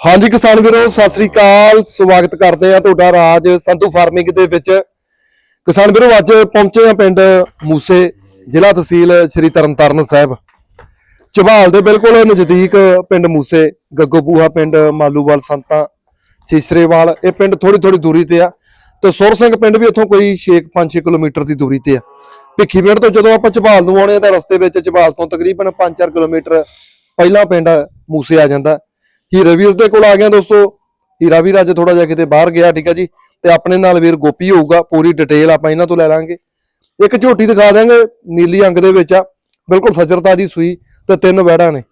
ਹਾਂਜੀ ਕਿਸਾਨ ਵੀਰੋ, ਸਤਿ ਸ੍ਰੀ ਅਕਾਲ। ਸਵਾਗਤ ਕਰਦੇ ਆ ਤੁਹਾਡਾ ਰਾਜ ਸੰਧੂ ਫਾਰਮਿੰਗ ਦੇ ਵਿੱਚ। ਕਿਸਾਨ ਵੀਰੋ, ਅੱਜ ਪਹੁੰਚੇ ਆ ਪਿੰਡ ਮੂਸੇ, ਜ਼ਿਲ੍ਹਾ ਤਹਿਸੀਲ ਸ੍ਰੀ ਤਰਨਤਾਰਨ ਸਾਹਿਬ। ਚਬਾਲ ਦੇ ਬਿਲਕੁਲ ਨਜ਼ਦੀਕ ਪਿੰਡ ਮੂਸੇ ਗੱਗੋਬੂਹਾ ਪਿੰਡ, ਮਾਲੂਵਾਲ ਸੰਤਾਂ, ਸੀਸਰੇਵਾਲ, ਇਹ ਪਿੰਡ ਥੋੜੀ ਥੋੜੀ ਦੂਰੀ ਤੇ ਆ। ਤੇ ਸੁਰ ਸਿੰਘ ਪਿੰਡ ਵੀ ਉੱਥੋਂ ਕੋਈ 6-5 ਕਿਲੋਮੀਟਰ ਦੀ ਦੂਰੀ ਤੇ ਆ। ਭਿੱਖੀ ਪਿੰਡ ਤੋਂ ਜਦੋਂ ਆਪਾਂ ਚਬਾਲ ਨੂੰ ਆਉਣੇ ਆ ਤਾਂ ਰਸਤੇ ਵਿੱਚ ਚਬਾਲ ਤੋਂ ਤਕਰੀਬਨ 5-4 ਕਿਲੋਮੀਟਰ ਪਹਿਲਾ ਪਿੰਡ ਮੂਸੇ ਆ ਜਾਂਦਾ। ਹੀਰੇ ਵੀਰ ਦੇ ਕੋਲ ਆ ਗਿਆ ਦੋਸਤੋ। ਹੀਰਾ ਵੀਰ ਅੱਜ ਥੋੜਾ ਜਿਹਾ ਕਿਤੇ ਬਾਹਰ ਗਿਆ, ਠੀਕ ਆ ਜੀ। ਤੇ ਆਪਣੇ ਨਾਲ ਵੀਰ ਗੋਪੀ ਹੋਊਗਾ, ਪੂਰੀ ਡਿਟੇਲ ਆਪਾਂ ਇਹਨਾਂ ਤੋਂ ਲੈ ਲਾਂਗੇ। ਇੱਕ ਝੋਟੀ ਦਿਖਾ ਦਾਂਗੇ ਨੀਲੀ ਅੰਗ ਦੇ ਵਿੱਚ ਆ। ਬਿਲਕੁਲ ਸੱਜਰਤਾ ਦੀ ਸੂਈ ਤੇ ਤਿੰਨ ਵੈੜਾਂ ਨੇ।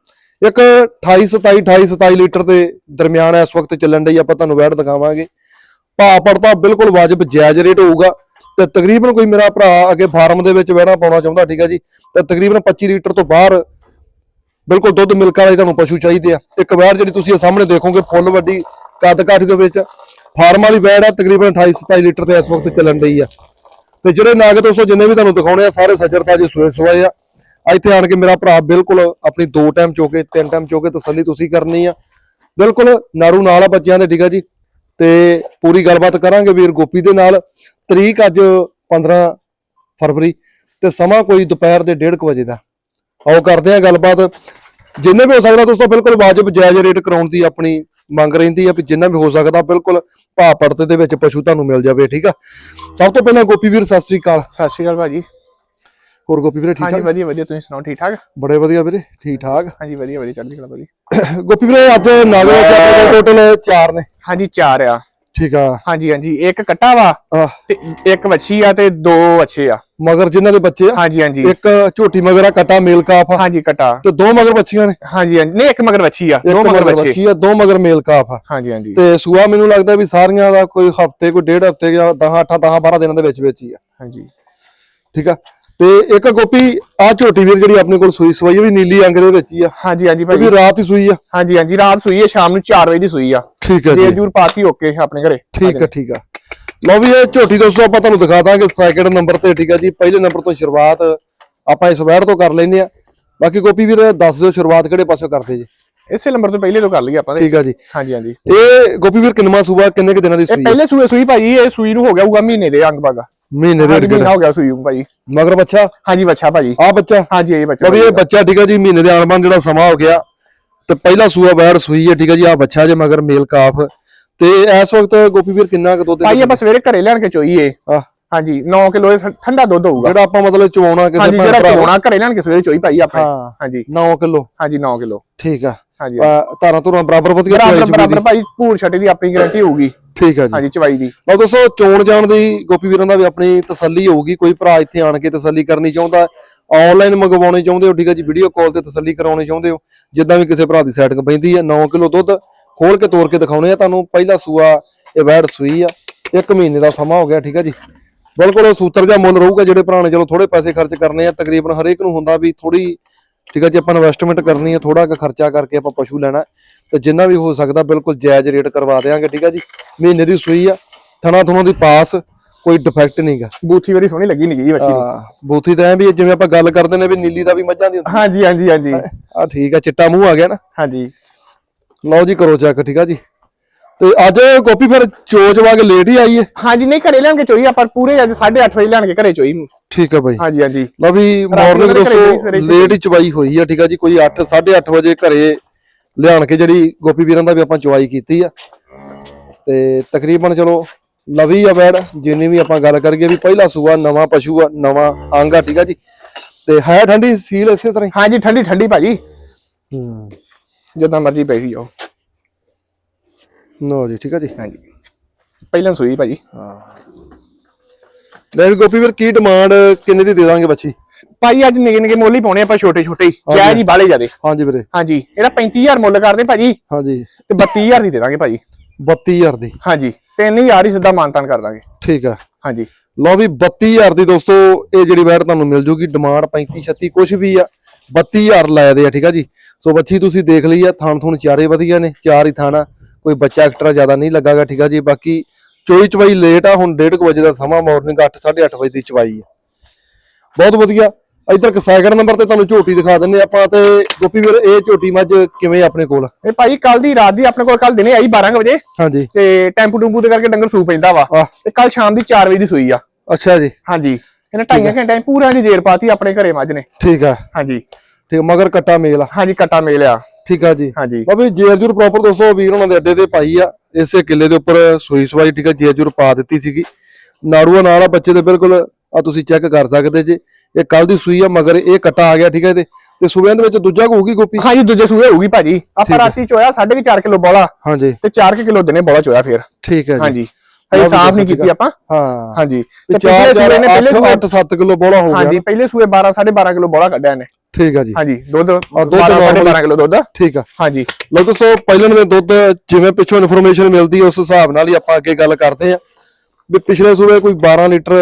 ਇੱਕ 28 27 28 27 ਲੀਟਰ ਦੇ ਦਰਮਿਆਨ ਇਸ ਵਕਤ ਚੱਲਣ ਡਈ, ਆਪਾਂ ਤੁਹਾਨੂੰ ਵੈੜ ਦਿਖਾਵਾਂਗੇ। ਭਾਅ ਪੜਤਾ ਬਿਲਕੁਲ ਵਾਜਬ, ਜਾਇਜ਼ ਰੇਟ ਹੋਊਗਾ। ਤੇ ਤਕਰੀਬਨ ਕੋਈ ਮੇਰਾ ਭਰਾ ਅੱਗੇ ਫਾਰਮ ਦੇ ਵਿੱਚ ਵੈੜਾਂ ਪਾਉਣਾ ਚਾਹੁੰਦਾ, ਠੀਕ ਆ ਜੀ। ਤੇ ਤਕਰੀਬਨ 25 ਲੀਟਰ ਤੋਂ ਬਾਹਰ ਬਿਲਕੁਲ ਦੁੱਧ ਮਿਲਕ ਵਾਲੇ ਤੁਹਾਨੂੰ ਪਸ਼ੂ ਚਾਹੀਦੇ ਆ। ਇੱਕ ਵੈੜ ਜਿਹੜੀ ਤੁਸੀਂ ਸਾਹਮਣੇ ਦੇਖੋਗੇ, ਫੁੱਲ ਵੱਡੀ ਕੱਦ ਕਾਠੀ ਦੇ ਵਿੱਚ। ਫਾਰਮ ਵਾਲੀ ਵੈੜ ਆ, ਤਕਰੀਬਨ 28 27 ਲੀਟਰ ਤੇ ਇਸ ਵਕਤ ਚੱਲਣ ਡਈ ਆ। ਤੇ ਜਿਹੜੇ ਨਾਗ ਦੋਸਤੋ, ਜਿੰਨੇ ਵੀ ਤੁਹਾਨੂੰ ਦਿਖਾਉਣੇ ਆ, ਸਾਰੇ ਸੱਜਰਤਾ ਜੇ ਸੋਏ ਸੋਏ ਆ। ਇੱਥੇ ਆਣ ਕੇ ਮੇਰਾ ਭਰਾ ਬਿਲਕੁਲ ਆਪਣੀ ਦੋ ਟਾਈਮ ਚੋਕੇ ਤਿੰਨ ਟਾਈਮ ਚੋਕੇ ਤਸੱਲੀ ਤੁਸੀਂ ਕਰਨੀ ਆ। ਬਿਲਕੁਲ ਨਾਰੂ ਨਾਲ ਆ ਬੱਚਿਆਂ ਦੇ, ਠੀਕ ਆ ਜੀ? ਤੇ ਪੂਰੀ ਗੱਲਬਾਤ ਕਰਾਂਗੇ ਵੀਰ ਗੋਪੀ ਦੇ ਨਾਲ। ਤਰੀਕ ਅੱਜ 15 ਫਰਵਰੀ ਤੇ ਸਮਾਂ ਕੋਈ ਦੁਪਹਿਰ ਦੇ 1:30 ਵਜੇ ਦਾ। ਆਓ ਕਰਦੇ ਆ ਗੱਲਬਾਤ। ਜਿੰਨੇ ਵੀ ਹੋ ਸਕਦਾ ਦੋਸਤੋ ਬਿਲਕੁਲ ਵਾਜਬ ਜਾਇਜ਼ ਰੇਟ ਕਰਾਉਣ ਦੀ ਆਪਣੀ ਮੰਗ ਰਹਿੰਦੀ ਆ ਵੀ ਜਿੰਨਾ ਵੀ ਹੋ ਸਕਦਾ ਬਿਲਕੁਲ ਭਾਅ ਪੜਤੇ ਦੇ ਵਿੱਚ ਪਸ਼ੂ ਤੁਹਾਨੂੰ ਮਿਲ ਜਾਵੇ ਠੀਕ ਆ? ਸਭ ਤੋਂ ਪਹਿਲਾਂ ਗੋਪੀ ਵੀਰ ਸਤਿ ਸ੍ਰੀ ਅਕਾਲ। ਸਤਿ ਸ਼੍ਰੀ ਅਕਾਲ ਭਾਜੀ। ਹੋਰ ਗੋਪੀ ਵੀਰੇ ਠੀਕ ਹਾਂਜੀ ਠਾਕ? ਵਧੀਆ ਵਧੀਆ ਤੁਸੀਂ ਸੁਣਾਓ ਠੀਕ ਠਾਕ? ਬੜੇ ਵਧੀਆ ਵੀਰੇ ਠੀਕ ਠਾਕ। ਹਾਂਜੀ ਵਧੀਆ ਵਧੀਆ ਚੜ੍ਹਦੀ ਕਲਾ ਭਾਜੀ। ਗੋਪੀ ਵੀਰੇ ਅੱਜ ਨਾਗਰ ਵਿੱਚ ਆਪਣੇ ਕੋਲ ਟੋਟਲ 4 ਨੇ। ਹਾਂਜੀ ਚਾਰ ਆ। ਠੀਕ ਆ। ਹਾਂਜੀ ਹਾਂਜੀ। ਇੱਕ ਕੱਟਾ ਵਾ ਆਹ, ਤੇ ਇੱਕ ਵੱਛੀ ਆ ਤੇ ਦੋ ਅੱਛੇ ਆ। ਮਗਰ ਜਿਨ੍ਹਾਂ ਦੇ ਬੱਚੇ ਆ? ਹਾਂਜੀ ਹਾਂਜੀ। ਇੱਕ ਝੋਟੀ ਮਗਰ ਆ ਕਟਾ ਮੇਲ ਕਾਫ ਆ। ਹਾਂਜੀ ਕਟਾ। ਤੇ ਦੋ ਮਗਰ ਬੱਚੀਆਂ ਨੇ? ਹਾਂਜੀ ਹਾਂਜੀ। ਨਹੀਂ ਇੱਕ ਮਗਰ ਵੱਛੀ ਆ ਇੱਕ ਦੋ ਮਗਰ ਵੱਛੇ। ਬੱਚੀ ਆ ਦੋ ਮਗਰ ਮੇਲ ਕਾਫ ਆ। ਹਾਂਜੀ ਹਾਂਜੀ। ਤੇ ਸੂਆ ਮੈਨੂੰ ਲੱਗਦਾ ਵੀ ਸਾਰੀਆਂ ਦਾ ਕੋਈ ਹਫ਼ਤੇ ਕੋਈ ਡੇਢ ਹਫ਼ਤੇ ਜਾਂ 10 8 10 12 ਦਿਨਾਂ ਦੇ ਵਿੱਚ ਵਿੱਚ ਹੀ ਆ। ਹਾਂਜੀ। ਠੀਕ ਆ। ਤੇ ਇੱਕ ਗੋਪੀ ਆ ਝੋਟੀ ਵੀਰ ਜਿਹੜੀ ਆਪਣੇ ਕੋਲ ਸੂਈ ਸਵਾਈ ਆ ਵੀ ਨੀਲੀ ਅੰਗ ਦੇ ਵਿੱਚ ਹੀ ਆ। ਹਾਂਜੀ ਹਾਂਜੀ ਇਹ ਭਾਜੀ ਰਾਤ ਹੀ ਸੂਈ ਆ। ਹਾਂਜੀ ਹਾਂਜੀ ਰਾਤ ਸੂਈ ਹੈ ਸ਼ਾਮ ਨੂੰ 4 ਵਜੇ ਦੀ ਸੂਈ ਆ। ਠੀਕ ਆ ਜੇ। ਜੀ ਜੂਰ ਪਾਤੀ ਓਕੇ ਆਪਣੇ ਘਰੇ। ਠੀਕ ਆ ਠੀਕ ਆ। ਲਓ ਵੀ ਇਹ ਝੋਟੀ ਦੋਸਤੋ ਆਪਾਂ ਤੁਹਾਨੂੰ ਦਿਖਾ ਦਾਂਗੇ ਸੈਕਿੰਡ ਨੰਬਰ ਤੇ ਠੀਕ ਆ ਜੀ। ਪਹਿਲੇ ਨੰਬਰ ਤੋਂ ਸ਼ੁਰੂਆਤ ਆਪਾਂ ਇਸ ਵੈੜ ਤੋਂ ਕਰ ਲੈਨੇ ਆ। ਬਾਕੀ ਗੋਪੀ ਵੀਰ ਦੱਸ ਦਿਓ ਸ਼ੁਰੂਆਤ ਕਿਹੜੇ ਪਾਸੋਂ ਕਰਦੇ ਜੀ। ਇਸੇ ਨੰਬਰ ਤੋਂ ਪਹਿਲੇ ਤੋਂ ਕਰ ਲਈ ਆਪਾਂ ਨੇ। ਠੀਕ ਆ ਜੀ। ਹਾਂਜੀ ਹਾਂਜੀ। ਇਹ ਗੋਪੀ ਵੀਰ ਕਿੰਨਵਾਂ ਸੂਆ ਕਿੰਨੇ ਕੁ ਦਿਨਾਂ ਦੀ ਇਹ ਸੂਈ ਆ? ਪਹਿਲੇ ਸੂਏ ਸੂਈ ਭਾਜੀ ਇਹ ਸੂਈ ਨੂੰ ਹੋ ਗਿਆ ਹੋਊਗਾ ਮਹੀਨੇ ਦੇ ਅੰਗ ਬਾਗਾ। ਮਹੀਨੇ ਦੇ ਮਹੀਨਾ ਹੋ ਗਿਆ ਸੂਈ ਨੂੰ ਭਾਜੀ ਮਗਰ ਬੱਚਾ? ਹਾਂਜੀ ਬੱਚਾ ਭਾਜੀ। ਆ ਬੱਚਾ? ਹਾਂਜੀ ਇਹ ਬੱਚਾ ਵੀ ਇਹ ਬੱਚਾ ਠੀਕ ਆ ਜੀ ਮਹੀਨੇ ਦੇ ਆਨਬਾਨ ਜਿਹੜਾ ਸਮਾਂ ਹੋ ਗਿਆ ਤੇ ਪਹਿਲਾ ਸੂਆ ਵੈੜ ਸੂਈ ਹੈ ਠੀਕ ਆ ਜੀ ਆ ਬੱਚਾ ਜੇ ਮਗਰ ਮੇਲ ਕਾਫ। ਤੇ ਇਸ ਵਕਤ ਗੋਪੀ ਵੀਰ ਕਿੰਨਾ ਕੁ ਦੁੱਧ ਭਾਈ ਆਪਾਂ ਸਵੇਰੇ ਘਰੇ ਲਿਆਣ ਕੇ ਚੋਈਏ। ਹਾਂਜੀ 9 ਕਿਲੋ ਠੰਡਾ ਦੁੱਧ ਹੋਊਗਾ। ਜਿਹੜਾ ਆਪਾਂ ਮਤਲਬ ਚਵਾਉਣਾ ਕਿਸੇ ਹਾਂਜੀ ਜਿਹੜਾ। ਚੋਣਾ ਘਰੇ ਲਿਆਣ ਕੇ ਸਵੇਰੇ ਚੋਈ ਭਾਈ ਆਪਾਂ। ਹਾਂਜੀ। 9 ਕਿਲੋ। ਹਾਂਜੀ 9 ਕਿਲੋ। ਠੀਕ ਆ। ਹਾਂਜੀ। ਧਾਰਾਂ ਧੁਰਾਂ ਬਰਾਬਰ ਵਧੀਆ ਬਰਾਬਰ ਬਰਾਬਰ ਭਾਈ ਭੂਰ ਛੱਟੇ ਦੀ ਆਪਣੀ ਗਾਰੰਟੀ ਹੋਊਗੀ। ਠੀਕ ਆ ਜੀ। ਹਾਂਜੀ ਚਵਾਈ ਦੀ। ਲਓ ਦੋਸਤੋ ਚੋਣ ਜਾਣ ਦੀ ਗੋਪੀ ਵੀਰਾਂ ਦਾ ਵੀ ਆਪਣੀ ਤਸੱਲੀ ਹੋਊਗੀ। ਕੋਈ ਭਰਾ ਇੱਥੇ ਆਣ ਕੇ ਤਸੱਲੀ ਕਰਨੀ ਚਾਹੁੰਦਾ ਆਨਲਾਈਨ ਮੰਗਵਾਉਣੀ ਚਾਹੁੰਦੇ ਹੋ ਠੀਕ ਆ ਜੀ ਵੀਡੀਓ ਕਾਲ ਤੇ ਤਸੱਲੀ ਕਰਾਉਣੀ ਚਾਹੁੰਦੇ ਹੋ ਜਿੱਦਾਂ ਵੀ ਕਿਸੇ ਭਰਾ ਦੀ ਸੈਟਿੰਗ ਪੈਂਦੀ ਹੈ 9 ਕਿਲੋ ਦੁੱਧ ਖੋਲ ਕੇ ਤੋੜ ਕੇ ਦਿਖਾਉਣੇ ਆ। ਤੁਹਾਨੂੰ ਪਹਿਲਾ ਸੂਆ ਇਹ ਵੈੜ ਸੂਈ ਆ। ਇੱਕ ਮਹੀਨੇ ਦਾ ਸਮਾਂ ਹੋ ਗਿਆ ਠੀਕ ਆ ਜੀ। ਬਿਲਕੁਲ ਸੂਤਰ ਜਿਹਾ ਮੁੱਲ ਰਹੂਗਾ ਜਿਹੜੇ ਭਰਾ ਨੇ ਚਲੋ ਥੋੜੇ ਪੈਸੇ ਖਰਚ ਕਰਨੇ ਆ ਤਕਰੀਬਨ ਹਰੇਕ ਨੂੰ ਹੁੰਦਾ ਵੀ ਥੋੜੀ ਠੀਕ ਆ ਜੀ ਆਪਾਂ ਇਨਵੈਸਟਮੈਂਟ ਕਰਨੀ ਹੈ ਥੋੜਾ ਕੁ ਖਰਚਾ ਕਰਕੇ ਆਪਾਂ ਪਸ਼ੂ ਲੈਣਾ ਹੈ, ਤੇ ਜਿੰਨਾ ਵੀ ਹੋ ਸਕਦਾ ਬਿਲਕੁਲ ਜਾਇਜ਼ ਰੇਟ ਕਰਵਾ ਦੇਵਾਂਗੇ ਠੀਕ ਆ ਜੀ। ਮਹੀਨੇ ਦੀ ਸੂਈ ਆ ਥਣਾ ਥੁਣਾ ਦੀ ਪਾਸ ਕੋਈ ਡਿਫੈਕਟ ਨਹੀਂਗਾ ਬੂਥੀ ਵਾਰੀ ਸੋਹਣੀ ਲੱਗੀ ਨਹੀਂ ਗਈ ਬੱਚੀ ਨੂੰ। ਬੂਥੀ ਤਾਂ ਐ ਵੀ ਜਿਵੇਂ ਆਪਾਂ ਗੱਲ ਕਰਦੇ ਨੇ ਵੀ ਨੀਲੀ ਦਾ ਵੀ ਮੱਝਾਂ ਦੀ ਹਾਂਜੀ ਹਾਂਜੀ ਹਾਂਜੀ। ਆ ਠੀਕ ਆ ਚਿੱਟਾ ਮੂੰਹ ਆ ਗਿਆ ਨਾ। ਹਾਂਜੀ। ਲਓ ਜੀ ਕਰੋ ਚੈੱਕ ਠੀਕ ਆ ਜੀ। ਤੇ ਅੱਜ ਗੋਪੀ ਫਿਰ ਚੋਜ ਵਾਂਗ ਲੇਟ ਹੀ ਆਈ ਹੈ ਹਾਂਜੀ ਨਹੀਂ ਘਰੇ ਲਿਆਣ ਕੇ ਚੋਈ ਆਪਾਂ ਪੂਰੇ ਅੱਜ 8:30 ਵਜੇ ਲਿਆਣ ਕੇ ਘਰੇ ਚੋਈ। ਠੀਕ ਆ ਬਾਈ। ਹਾਂਜੀ ਹਾਂਜੀ। ਲਓ ਵੀ ਮਾਰਨਿੰਗ ਦੋਸਤੋ ਲੇਟ ਹੀ ਚਵਾਈ ਹੋਈ ਆ ਠੀਕ ਆ ਜੀ? ਕੋਈ 8 8:30 ਵਜੇ ਘਰੇ ਲਿਆਣ ਕੇ ਜਿਹੜੀ ਗੋਪੀ ਵੀਰਾਂ ਦਾ ਵੀ ਆਪਾਂ ਚਵਾਈ ਕੀਤੀ ਆ। ਤੇ ਤਕਰੀਬਨ ਚਲੋ ਲਵੀ ਆ ਬੈੜ ਜਿੰਨੀ ਵੀ ਆਪਾਂ ਗੱਲ ਕਰੀਏ ਵੀ ਪਹਿਲਾ ਸੂਆ ਨਵਾਂ ਪਸ਼ੂ ਆ ਨਵਾਂ ਅੰਗ ਆ ਠੀਕ ਆ ਜੀ? ਤੇ ਹੈ ਠੰਡੀ ਸੀਲ ਇਸੇ ਤਰ੍ਹਾਂ ਹਾਂਜੀ ਠੰਡੀ ਠੰਡੀ ਭਾਜੀ। ਹੂੰ। ਜਿੱਦਾਂ ਮਰਜ਼ੀ ਬੈਠੀ ਜਾਓ। ਨੋ ਜੀ ਠੀਕ ਆ ਜੀ। ਹਾਂਜੀ। ਪਹਿਲਾਂ ਸੂਈ ਭਾਜੀ। ਹਾਂ। ਲੈ ਵੀ ਗੋਪੀ ਵੀਰ ਕੀ ਡਿਮਾਂਡ ਕਿੰਨੇ ਦੀ ਦੇ ਦਾਂਗੇ ਬੱਚੀ? ਭਾਈ ਅੱਜ ਨਿੱਕੇ ਨਿੱਕੇ ਮੁੱਲ ਹੀ ਪਾਉਣੇ ਆਪਾਂ ਛੋਟੇ ਛੋਟੇ ਹੀ। ਜੈ ਬਾਲੇ ਜਾਦੇ ਹਾਂਜੀ ਵੀਰੇ। ਹਾਂਜੀ ਇਹਦਾ 35000 ਮੁੱਲ ਕਰਦੇ ਭਾਜੀ। ਹਾਂਜੀ। ਤੇ 32000 ਦੀ ਦੇ ਦਾਂਗੇ ਭਾਜੀ। 32000 ਦੀ। ਹਾਂਜੀ 3000 ਹੀ ਸਿੱਧਾ ਮਾਨਤਾਨ ਕਰ ਦਾਂਗੇ। ਠੀਕ ਆ। ਹਾਂਜੀ। ਲਓ ਵੀ 32000 ਦੀ ਦੋਸਤੋ ਇਹ ਜਿਹੜੀ ਵੈਟ ਤੁਹਾਨੂੰ ਮਿਲ ਜੂਗੀ ਡਿਮਾਂਡ 35 36 ਕੁਝ ਵੀ ਆ 32000 ਲਾਇਆ ਦੇ ਆ ਠੀਕ ਆ ਜੀ। ਸੋ ਬੱਚੀ ਤੁਸੀਂ ਦੇਖ ਲਈ ਆ ਥਣ ਥੁਣ ਚਾਰੇ ਵਧੀਆ ਨੇ ਚਾਰ ਹੀ ਥਾਣਾ ਕੋਈ ਬੱਚਾ ਐਕਸਟਰਾ ਜ਼ਿਆਦਾ ਨਹੀਂ ਲੱਗਾਗਾ ਠੀਕ ਆ ਜੀ? ਬਾਕੀ ਚੋਈ ਚਵਾਈ ਲੇਟ ਆ ਹੁਣ 1:30 ਵਜੇ ਦਾ ਸਮਾਂ ਮਾਰਨਿੰਗ 8 8:30 ਵਜੇ ਦੀ ਚਵਾਈ ਆ। ਬਹੁਤ ਵਧੀਆ। ਇੱਧਰ ਇੱਕ ਸੈਕਿੰਡ ਨੰਬਰ ਤੇ ਤੁਹਾਨੂੰ ਝੋਟੀ ਦਿਖਾ ਦਿੰਨੇ ਆਪਾਂ ਤੇ ਗੋਪੀ ਵੀਰ ਇਹ ਝੋਟੀ ਮੱਝ ਕਿਵੇਂ ਆਪਣੇ ਕੋਲ? ਇਹ ਭਾਈ ਕੱਲ ਦੀ ਰਾਤ ਦੀ ਆਪਣੇ ਕੋਲ ਕੱਲ ਦਿਨੇ ਆਈ 12 ਕੁ ਵਜੇ। ਹਾਂਜੀ। ਤੇ ਟੈਂਪੂ ਟੂਪੂ ਦੇ ਕਰਕੇ ਡੰਗਰ ਸੂ ਪੈਂਦਾ ਵਾ। ਤੇ ਕੱਲ ਸ਼ਾਮ ਦੀ 4 ਵਜੇ ਦੀ ਸੂਈ ਆ। ਅੱਛਾ ਜੀ। ਹਾਂਜੀ। ਇਹਨੇ ਢਾਈਆਂ ਘੰਟਿਆਂ 'ਚ ਪੂਰਾ ਦੀ ਜੇਰ ਪਾਤੀ ਆਪਣੇ ਘਰੇ ਮੱਝ ਨੇ। ਠੀਕ ਆ। ਹਾਂਜੀ। ਠੀਕ ਮਗਰ ਕੱਟਾ ਮੇਲ ਆ। ਹਾਂਜੀ ਕੱਟਾ ਮੇਲ ਆ। ਠੀਕ ਆ ਜੀ? ਹਾਂਜੀ। ਬਾਬੀ ਜੇਰਜੂਰ ਪ੍ਰੋਪਰ ਦੋਸਤੋ ਵੀਰ ਉਹਨਾਂ ਦੇ ਅੱਡੇ ਤੇ ਪਾਈ ਆ ਇਸੇ ਕਿੱਲੇ ਦੇ ਉੱਪਰ ਸੂਈ ਸਵਾਈ ਠੀਕ ਆ ਜੇਰਜੂਰ ਪਾ ਦਿੱਤੀ ਸੀਗੀ। ਨਾੜੂਆ ਨਾਲ ਆ ਬੱਚੇ ਦੇ ਬਿਲਕੁਲ ਆ ਤੁਸੀਂ ਚੈੱਕ ਕਰ ਸਕਦੇ ਜੇ। ਇਹ ਕੱਲ ਦੀ ਸੂਈ ਆ ਮਗਰ ਇਹ ਕੱਟਾ ਆ ਗਿਆ ਠੀਕ ਹੈ ਇਹਦੇ। ਤੇ ਸੂਬਿਆਂ ਦੇ ਵਿੱਚ ਦੂਜਾ ਹੋਊਗੀ ਗੋਪੀ? ਹਾਂਜੀ ਦੂਜੇ ਸੂਏ ਹੋਊਗੀ ਭਾਜੀ। ਆਪਾਂ ਰਾਤੀ ਚੋਇਆ 4.5 ਕਿਲੋ ਬੋਲਾ। ਹਾਂਜੀ। ਤੇ 4 ਕਿਲੋ ਦਿਨੇ ਬੋਲਾ ਚੋਇਆ ਫਿਰ। ਠੀਕ ਹੈ ਜੀ। ਹਾਂਜੀ। ਹਜੇ ਸਾਫ਼ ਨਹੀਂ ਕੀਤੀ ਆਪਾਂ। ਹਾਂ। ਹਾਂਜੀ। ਤੇ ਪਿਛਲੇ ਸੂਏ ਨੇ ਪਹਿਲੇ ਸੂਏ 8 7 ਕਿਲੋ ਬੋਲਾ ਹੋ ਗਿਆ। ਹਾਂਜੀ ਪਹਿਲੇ ਸੂਏ 12 12.5 ਕਿਲੋ ਬੋਲਾ ਕੱਢਿਆ ਨੇ ਠੀਕ ਆ ਜੀ। ਹਾਂਜੀ ਦੁੱਧ ਦੁੱਧ 12 normal- 12 ਕਿਲੋ ਦੁੱਧ। ਠੀਕ ਆ। ਹਾਂਜੀ। ਲੋ ਦੋਸਤੋ ਪਹਿਲਣ ਦੇ ਦੁੱਧ ਜਿਵੇਂ ਪਿੱਛੋਂ ਇਨਫੋਰਮੇਸ਼ਨ ਮਿਲਦੀ ਉਸ ਹਿਸਾਬ ਨਾਲ ਹੀ ਆਪਾਂ ਅੱਗੇ ਗੱਲ ਕਰਦੇ ਆ। ਵੀ ਪਿਛਲੇ ਸੂਬੇ ਕੋਈ 12 ਲੀਟਰ